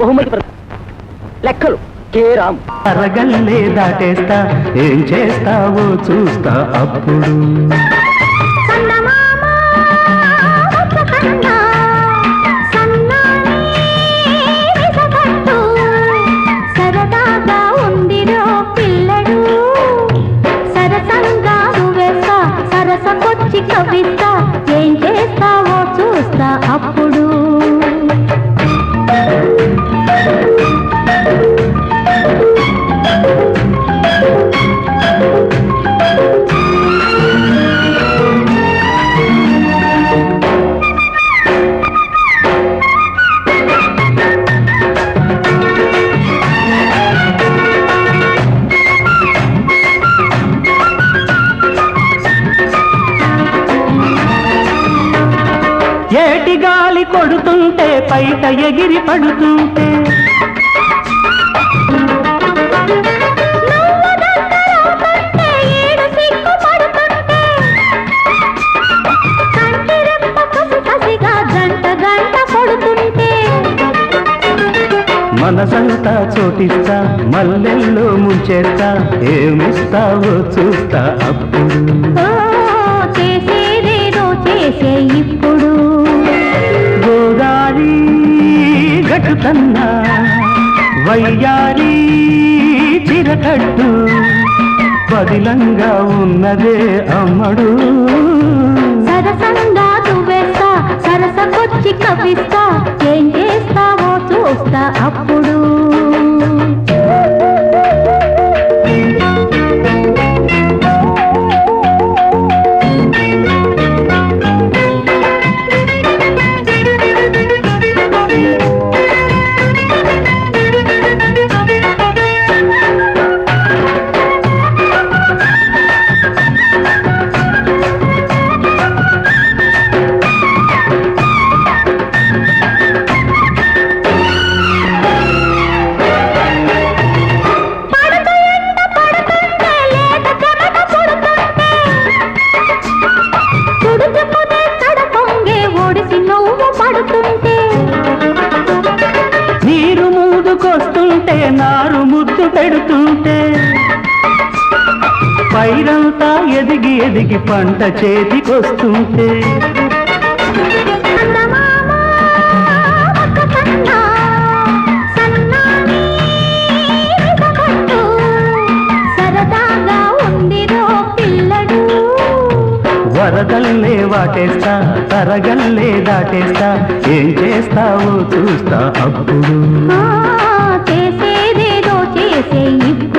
బహుమతి లెక్కలు. కే రామ్. అరగల్లే దాటేస్తా ఏం చేస్తావో చూస్తా అప్పుడు. సరసకొచ్చి కవిస్తా ఏం చేస్తావో చూస్తా అప్పుడు ఏటి గాలి కొడుతుంటే పైట ఎగిరి పడుతుంటే? మనసంతా చోటిస్తా మల్లెల్లో ముంచేస్తా ఏమిస్తావో చూస్తా అప్పుడు. గట్టుతన్నా వయ్యారి చిరకట్టు. పదిలంగా ఉన్నదే అమ్మడు. సరసంగా నువ్వేస్తా సరసకొచ్చి కవిస్తా ఏం చేస్తావో చూస్తా అప్పుడు. ముందుకొస్తుంటే నారు ముద్దు పెడుతుంటే పైరంతా ఎదిగి ఎదిగి పంట చేతికొస్తుంటే. వరదల్లే వాటేస్తా తరగల్లే దాటేస్తా ఏం చేస్తావో చూస్తా అప్పుడు. வாழ்க்கை